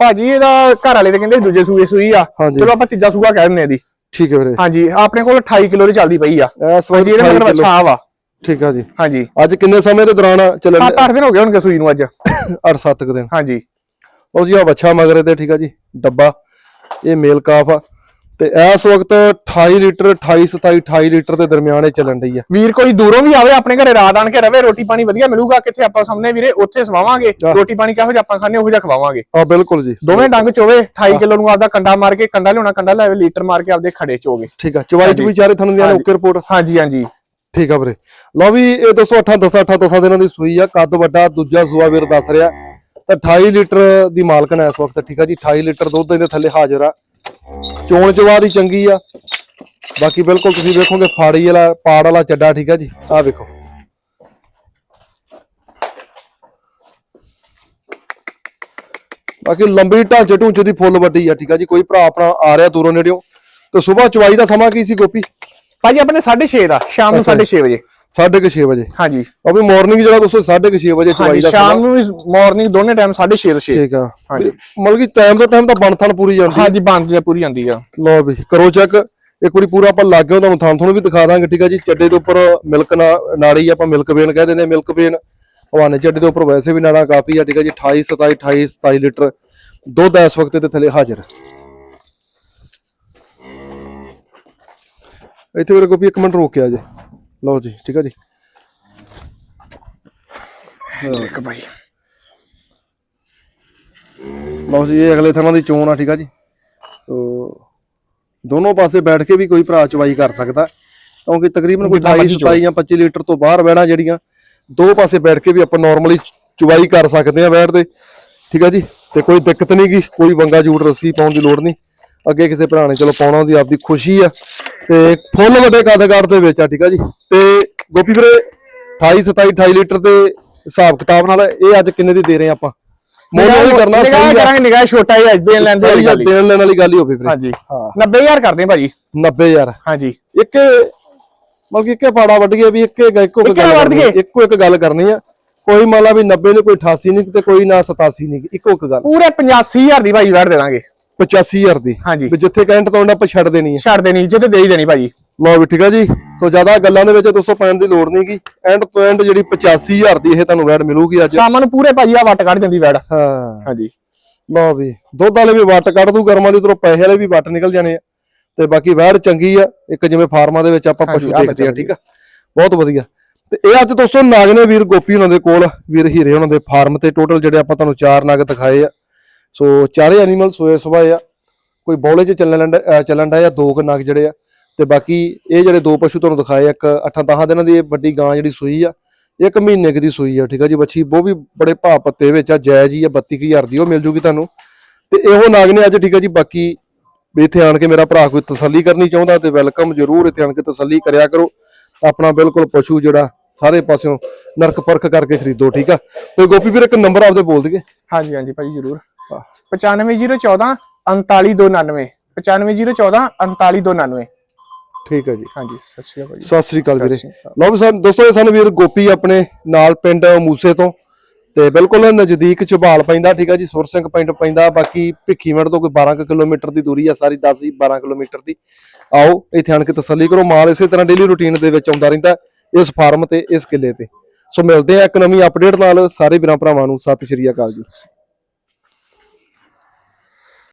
ਭਾਜੀ ਇਹਦਾ ਘਰ ਵਾਲੇ ਤੇ ਕਹਿੰਦੇ ਦੂਜੇ ਸੂਏ ਸੂਈ ਆ। ਹਾਂਜੀ। ਚਲੋ ਆਪਾਂ ਤੀਜਾ ਸੂਆ ਕਹਿ ਦਿੰਨੇ ਇਹਦੀ। ਠੀਕ ਹੈ ਵੀਰੇ। ਹਾਂਜੀ ਆਪਣੇ ਕੋਲ 28 ਕਿਲੋ ਦੀ ਚੱਲਦੀ ਪਈ ਆ। ਇਸ ਵਕਤ ਹਾਂਜੀ ਇਹਦੇ 28 ਮਗਰ ਕਿੱਲੋ। ਵਾ ਠੀਕ ਆ ਜੀ। ਹਾਂਜੀ। ਅੱਜ ਕਿੰਨੇ ਸਮੇਂ ਦੇ ਦੌਰਾਨ ਚੱਲਣ 7-8 ਦਿਨ ਹੋ ਗਏ ਹੋਣਗੇ ਸੂਈ ਨੂੰ ਅੱਜ। 8-7 ਕੁ ਦਿਨ। ਹਾਂਜੀ। ਉਹ ਜੀ ਆ ਬੱਚਾ ਮਗਰੇ ਤੇ ਠੀਕ ਆ ਜੀ ਡੱਬਾ। ਇਹ ਮੇਲ ਕਾਫ ਆ। ਤੇ ਇਸ ਵਕਤ 28 ਲੀਟਰ 28 27 28 ਲੀਟਰ ਦੇ ਦਰਮਿਆਨ ਇਹ ਚੱਲਣ ਡਈ ਆ। ਵੀਰ ਕੋਈ ਦੂਰੋਂ ਵੀ ਆਵੇ ਆਪਣੇ ਘਰੇ ਰਾਤ ਆਣ ਕੇ ਰਵੇ ਰੋਟੀ ਪਾਣੀ ਵਧੀਆ ਮਿਲੂਗਾ ਕਿੱਥੇ ਆਪਾਂ ਸਾਹਮਣੇ ਵੀਰੇ ਉੱਥੇ ਸਵਾਵਾਂਗੇ। ਰੋਟੀ ਪਾਣੀ ਕਿਹੋ ਜਿਹਾ ਆਪਾਂ ਖਾਣੇ ਉਹੋ ਜਿਹਾ ਖਵਾਵਾਂਗੇ। ਆ ਬਿਲਕੁਲ ਜੀ। ਦੋਵੇਂ ਡੰਗ ਚੋਵੇ 28 ਕਿਲੋ ਨੂੰ ਆਪਦਾ ਕੰਡਾ ਮਾਰ ਕੇ ਕੰਡਾ ਲਿਆਉਣਾ ਕੰਡਾ ਲੈ ਲੀਟਰ ਮਾਰ ਕੇ ਆਪਦੇ ਖੜੇ ਚੋਗੇ ਠੀਕ ਆ ਚਵਾਈ ਚ ਵੀ ਚਾਰੇ ਤੁਹਾਨੂੰ ਦੀਆਂ ਹਾਂਜੀ। Okay report? ਹਾਂਜੀ ਹਾਂਜੀ। ਠੀਕ ਆ ਵੀਰੇ। ਲਓ ਵੀ ਇਹ 208 10 8 10 ਦਿਨਾਂ ਦੀ ਸੂਈ ਆ ਕੱਦ ਵੱਡਾ ਦੂਜਾ ਸੂਆ ਵੀਰ ਦੱਸ ਰਿਹਾ। ਤਾਂ 28 ਲੀਟਰ ਦੀ ਮਾਲਕਨ ਹੈ ਇਸ ਵਕਤ ਠੀਕ ਆ ਜੀ 28 ਲੀਟਰ ਦੁੱਧ ਇਹਦੇ ਥੱਲੇ ਹਾਜ਼ਰ ਆ। ਚੋਣ ਚਵਾ ਦੀ ਚੰਗੀ ਆ। ਬਾਕੀ ਬਿਲਕੁਲ ਤੁਸੀਂ ਵੇਖੋਗੇ ਫਾੜੀ ਵਾਲਾ ਪਾੜ ਵਾਲਾ ਚੱਡਾ ਠੀਕ ਆ ਜੀ। ਆਹ ਵੇਖੋ। ਬਾਕੀ ਲੰਬੀ ਢਾਂਚੇ ਢੂੰਚੇ ਦੀ ਫੁੱਲ ਵੱਡੀ ਆ ਠੀਕ ਆ ਜੀ। ਕੋਈ ਭਰਾ ਆਪਣਾ ਆ ਰਿਹਾ ਦੂਰੋਂ ਨੇੜਿਓਂ। ਤੇ ਸਵੇਰ ਚਵਾਈ ਦਾ ਸਮਾਂ ਕੀ ਸੀ ਗੋਪੀ? ਭਾਜੀ ਆਪਣੇ 6:30 ਦਾ ਸ਼ਾਮ ਨੂੰ ਅੱਛਾ ਜੀ। 6:30 ਵਜੇ। 6:30 ਵਜੇ। ਹਾਂਜੀ। ਉਹ ਵੀ ਮਾਰਨਿੰਗ ਜਿਹੜਾ ਦੋਸਤੋ 6:30 ਵਜੇ ਚਵਾਈ ਦਾ ਸ਼ਾਮ ਨੂੰ ਮਾਰਨਿੰਗ ਦੋਨੇ ਟਾਈਮ 6:30 ਤੋਂ 6 ਠੀਕ ਆ। ਹਾਂਜੀ। ਮਤਲਬ ਕਿ ਟਾਈਮ ਤੋਂ ਟਾਈਮ ਤਾਂ ਬਣਥਣ ਪੂਰੀ ਜਾਂਦੀ ਹਾਂਜੀ ਬੰਦ ਜਾਂ ਪੂਰੀ ਜਾਂਦੀ ਆ। ਲਓ ਵੀ ਕਰੋ ਚੈੱਕ ਇੱਕ ਵਾਰੀ ਪੂਰਾ ਆਪਾਂ ਲੱਗ ਗਿਆ ਤੁਹਾਨੂੰ ਥਾਂ ਤੁਹਾਨੂੰ ਵੀ ਦਿਖਾ ਦਾਂਗੇ ਠੀਕ ਆ ਜੀ। ਚੱਡੇ ਦੇ ਉੱਪਰ ਮਿਲਕ ਨਾੜੀ ਆਪਾਂ ਮਿਲਕ ਵੇਨ ਕਹਿ ਦਿੰਦੇ ਮਿਲਕ ਵੇਨ ਹਵਾਨੇ ਚੱਡੇ ਦੇ ਉੱਪਰ ਵੈਸੇ ਵੀ ਨਾੜਾ ਕਾਫੀ ਆ ਠੀਕ ਆ ਜੀ। 28 27 28 27 ਲੀਟਰ ਦੁੱਧ ਇਸ ਵਕਤ ਦੇ ਥੱਲੇ ਹਾਜ਼ਰ। ਇੱਥੇ ਮੇਰੇ ਕੋਲ ਵੀ ਇੱਕ ਮਿੰਟ ਰੋਕ ਕੇ ਆ ਜੇ। ਲਓ ਜੀ ਠੀਕ ਆ ਜੀ। ਇੱਕ ਭਾਈ ਲਓ ਜੀ ਇਹ ਅਗਲੇ ਥਾਂ ਦੀ ਚੋਣ ਆ ਠੀਕ ਆ ਜੀ। ਤੋ ਦੋਨੋਂ ਪਾਸੇ ਬੈਠ ਕੇ ਵੀ ਕੋਈ ਭਰਾ ਚਵਾਈ ਕਰ ਸਕਦਾ। ਕਿਉਂਕਿ ਤਕਰੀਬਨ ਕੋਈ ਜਿੱਦਾਂ 28 ਮਰਜ਼ੀ ਚੋਣ। 27 ਜਾਂ 25 ਲੀਟਰ ਤੋਂ ਬਾਹਰ ਬਹਿਣਾ ਜਿਹੜੀਆਂ ਦੋ ਪਾਸੇ ਬੈਠ ਕੇ ਵੀ ਆਪਾਂ ਨਾਰਮਲੀ ਚਵਾਈ ਕਰ ਸਕਦੇ ਆ ਬੈਠਦੇ ਠੀਕ ਆ ਜੀ ਤੇ ਕੋਈ ਦਿੱਕਤ ਨਹੀਂ ਗੀ ਕੋਈ ਵੰਗਾ ਜੂੜ ਰੱਸੀ ਪਾਉਣ ਦੀ ਲੋੜ ਨਹੀਂ ਅੱਗੇ ਕਿਸੇ ਭਰਾ ਨੇ ਚਲੋ ਪਾਉਣਾ ਉਹਦੀ ਆਪਦੀ ਖੁਸ਼ੀ ਆ। ਤੇ ਫੁੱਲ ਵੱਡੇ ਕਦਕਾਰ ਦੇ ਵਿੱਚ ਆ ਠੀਕ ਆ ਜੀ। ਤੇ ਗੋਪੀ ਵੀਰੇ 28 27 28 ਲੀਟਰ ਦੇ ਹਿਸਾਬ ਕਿਤਾਬ ਨਾਲ ਇਹ ਅੱਜ ਕਿੰਨੇ ਦੀ ਦੇ ਰਹੇ ਆਪਾਂ? ਮੁੱਲ ਉਹ ਵੀ ਕਰਨਾ ਨਿਗਾਹ ਕਰਾਂਗੇ ਨਿਗਾਹ ਛੋਟਾ ਹੀ ਅੱਜ ਦੇਣ ਲੈਣ ਆ, ਗੱਲ। ਦੇਣ ਲੈਣ ਵਾਲੀ ਗੱਲ ਹੀ ਹੋਵੇ ਵੀਰੇ। ਹਾਂਜੀ। ਹਾਂ। 90000 ਕਰਦੇ ਆ ਭਾਜੀ। 90000 ਹਾਂਜੀ। ਇੱਕ ਮਤਲਬ ਕਿ ਇੱਕੇ ਫਾੜਾ ਵੱਢ ਗਿਆ ਵੀ ਇੱਕੇ ਇੱਕੋ ਇੱਕ ਇੱਕੇ ਗੱਲ ਵੱਢ ਕਰਨੀ ਗਏ। ਇੱਕੋ ਇੱਕ ਗੱਲ ਕਰਨੀ ਆ। ਕੋਈ ਮੰਨ ਲਾ ਵੀ 90 ਨੇ ਕੋਈ 88 ਨਹੀਂ ਤੇ ਕੋਈ ਨਾ 87 ਨਹੀਂ ਇੱਕੋ ਇੱਕ ਗੱਲ। ਪੂਰੇ 85000 ਦੀ ਭਾਜੀ ਵੜ ਦੇ ਦਾਂਗੇ। 85000 ਦੀ। ਹਾਂਜੀ। ਵੀ ਜਿੱਥੇ ਕਹਿੰਟ ਤੋਂ ਆਪਾਂ ਛੱਡ ਦੇਣੀ ਹੈ ਛੱਡ ਦੇਣੀ ਜਿੱਤੇ ਦੇ ਹੀ ਦੇਣੀ ਭਾਜੀ। ਲਓ ਵੀ ਠੀਕ ਆ ਜੀ। ਸੋ ਜ਼ਿਆਦਾ ਗੱਲਾਂ ਦੇ ਵਿੱਚ ਦੋਸਤੋ ਪੈਣ ਦੀ ਲੋੜ ਨਹੀਂ ਗੀ। ਐਂਡ ਤੋਂ ਐਂਡ ਜਿਹੜੀ 85000 ਦੀ ਇਹ ਤੁਹਾਨੂੰ ਵੈੜ ਮਿਲੂਗੀ ਅੱਜ। ਸ਼ਾਮਾਂ ਨੂੰ ਪੂਰੇ ਭਾਜੀ ਆ ਵੱਟ ਕੱਢ ਜਾਂਦੀ ਵੈੜ ਹਾਂ। ਹਾਂਜੀ। ਲਓ ਵੀ ਦੁੱਧ ਵਾਲੇ ਵੀ ਵੱਟ ਕੱਢ ਦੂ ਗਰਮ ਵਾਲੀ ਉਧਰੋਂ ਪੈਸੇ ਵਾਲੇ ਵੀ ਵੱਟ ਨਿਕਲ ਜਾਣੇ ਆ। ਤੇ ਬਾਕੀ ਵੈੜ ਚੰਗੀ ਆ ਇੱਕ ਜਿਵੇਂ ਫਾਰਮਾਂ ਦੇ ਵਿੱਚ ਆਪਾਂ ਹਾਂਜੀ, ਪਸ਼ੂ ਆਹ ਦੇਖਦੇ ਆ ਬੱਚਾ ਠੀਕ ਆ। ਬਹੁਤ ਵਧੀਆ। ਤੇ ਇਹ ਅੱਜ ਦੋਸਤੋ ਨਾਗ ਨੇ ਵੀਰ ਗੋਪੀ ਉਹਨਾਂ ਦੇ ਕੋਲ ਵੀਰ ਹੀਰੇ ਉਹਨਾਂ ਦੇ ਫਾਰਮ ਤੇ ਟੋਟਲ ਜਿਹੜੇ ਆਪਾਂ ਤੁਹਾਨੂੰ ਚਾਰ ਨਗ ਦਿਖਾਏ ਆ। ਸੋ ਚਾਰੇ ਐਨੀਮਲ ਸੋਏ ਸੁਬਾਏ ਆ। ਕੋਈ ਬੌਲੇ 'ਚ ਚੱਲਣ ਡ- ਚੱਲਣ ਦਾ ਜਾਂ ਦੋ ਕੁ ਨਗ ਜਿਹੜੇ ਆ। ਤੇ ਬਾਕੀ ਇਹ ਜਿਹੜੇ ਦੋ ਪਸ਼ੂ ਤੁਹਾਨੂੰ ਦਿਖਾਏ ਇੱਕ 8-10 ਦਿਨਾਂ ਦੀ ਇਹ ਵੱਡੀ ਗਾਂ ਜਿਹੜੀ ਸੂਈ ਆ, ਇੱਕ ਮਹੀਨੇ ਕੁ ਦੀ ਸੂਈ ਆ, ਠੀਕ ਆ ਜੀ। ਬੱਚੀ ਉਹ ਵੀ ਬੜੇ ਭਾਅ ਪੱਤੇ ਵਿੱਚ ਆ, ਜਾਇਜ਼ ਹੀ ਆ 32000 ਦੀ ਉਹ ਮਿਲ ਜੂਗੀ ਤੁਹਾਨੂੰ। ਤੇ ਇਹੋ ਨਾਗ ਨੇ ਅੱਜ, ਠੀਕ ਆ ਜੀ, ਬਾਕੀ ਇੱਥੇ ਆਣ ਕੇ ਮੇਰਾ ਭਰਾ ਕੋਈ ਤਸੱਲੀ ਕਰਨੀ ਚਾਹੁੰਦਾ ਤੇ ਵੈਲਕਮ ਜ਼ਰੂਰ ਇੱਥੇ ਆਣ ਕੇ ਤਸੱਲੀ ਕਰਿਆ ਕਰੋ। ਆਪਣਾ ਬਿਲਕੁਲ ਪਸ਼ੂ ਜਿਹੜਾ ਸਾਰੇ ਪਾਸਿਓਂ ਨਰਕ ਪਰਖ ਕਰਕੇ ਖਰੀਦੋ, ਠੀਕ ਆ। ਤੇ ਗੋਪੀ ਵੀਰ, ਇੱਕ ਨੰਬਰ ਆਪਦੇ ਬੋਲ ਦਈਏ। ਹਾਂਜੀ ਹਾਂਜੀ ਭਾਜੀ ਜ਼ਰੂਰ। 95014 39299 95014 39299 ਠੀਕ ਆ ਜੀ। ਹਾਂਜੀ ਸਤਿ ਸ਼੍ਰੀ ਅਕਾਲ ਭਾਜੀ ਸਤਿ ਸ੍ਰੀ ਅਕਾਲ ਵੀਰੇ। ਲਓ ਵੀ ਸਾਨੂੰ ਦੋਸਤੋ ਇਹ ਸਾਨੂੰ ਵੀਰ ਗੋਪੀ ਆਪਣੇ ਨਾਲ ਪਿੰਡ ਮੂਸੇ ਤੋਂ। ਤੇ ਬਿਲਕੁਲ ਨਜ਼ਦੀਕ ਝਬਾਲ ਪੈਂਦਾ ਠੀਕ ਆ ਜੀ ਸੁਰ ਸਿੰਘ ਪਿੰਡ ਪੈਂਦਾ। ਬਾਕੀ ਭਿੱਖੀਵਿੰਡ ਤੋਂ ਕੋਈ 12 ਕੁ ਕਿਲੋਮੀਟਰ ਦੀ ਦੂਰੀ ਆ ਸਾਰੀ 10 ਹੀ 12 ਕਿਲੋਮੀਟਰ ਦੀ। ਆਓ ਇੱਥੇ ਆਣ ਕੇ ਤਸੱਲੀ ਕਰੋ। ਮਾਲ ਇਸੇ ਤਰ੍ਹਾਂ ਡੇਲੀ ਰੁਟੀਨ ਦੇ ਵਿੱਚ ਆਉਂਦਾ ਰਹਿੰਦਾ ਇਸ ਫਾਰਮ ਤੇ ਇਸ ਕਿੱਲੇ ਤੇ। ਸੋ ਮਿਲਦੇ ਆ ਇੱਕ ਨਵੀਂ ਅਪਡੇਟ ਨਾਲ। ਸਾਰੇ ਵੀਰਾਂ ਭਰਾਵਾਂ ਨੂੰ ਸਤਿ ਸ਼੍ਰੀ ਅਕਾਲ ਜੀ।